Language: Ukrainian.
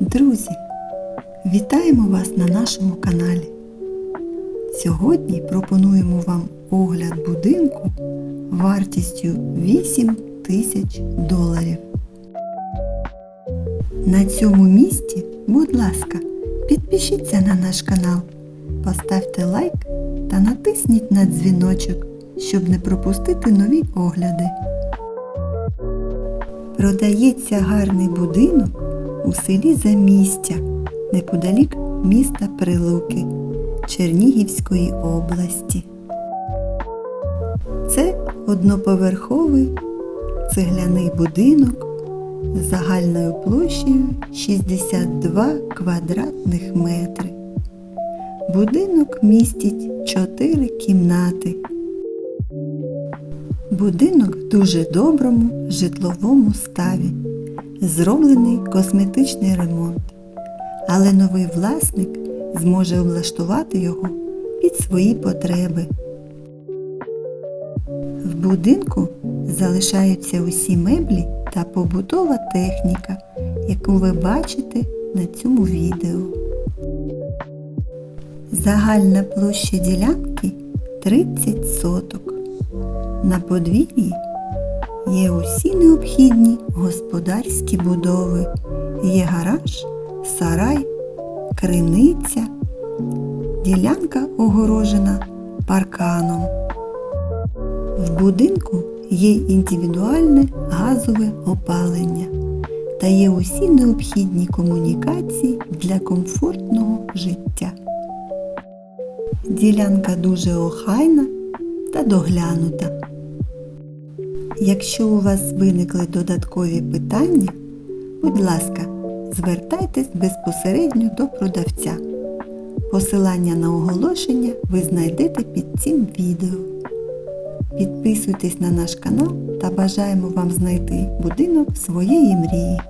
Друзі, вітаємо вас на нашому каналі. Сьогодні пропонуємо вам огляд будинку вартістю 8 тисяч доларів. На цьому місці, будь ласка, підпишіться на наш канал, поставте лайк та натисніть на дзвіночок, щоб не пропустити нові огляди. Продається гарний будинок у селі Замістя, неподалік міста Прилуки Чернігівської області. Це одноповерховий цегляний будинок з загальною площею 62 квадратних метри. Будинок містить 4 кімнати. Будинок в дуже доброму житловому ставі. Зроблений косметичний ремонт. Але новий власник зможе облаштувати його під свої потреби. В будинку залишаються усі меблі та побутова техніка, яку ви бачите на цьому відео. Загальна площа ділянки 30 соток. На подвір'ї є усі необхідні господарські будови. Є гараж, сарай, криниця. Ділянка огорожена парканом. В будинку є індивідуальне газове опалення та є усі необхідні комунікації для комфортного життя. Ділянка дуже охайна та доглянута. Якщо у вас виникли додаткові питання, будь ласка, звертайтесь безпосередньо до продавця. Посилання на оголошення ви знайдете під цим відео. Підписуйтесь на наш канал та бажаємо вам знайти будинок своєї мрії.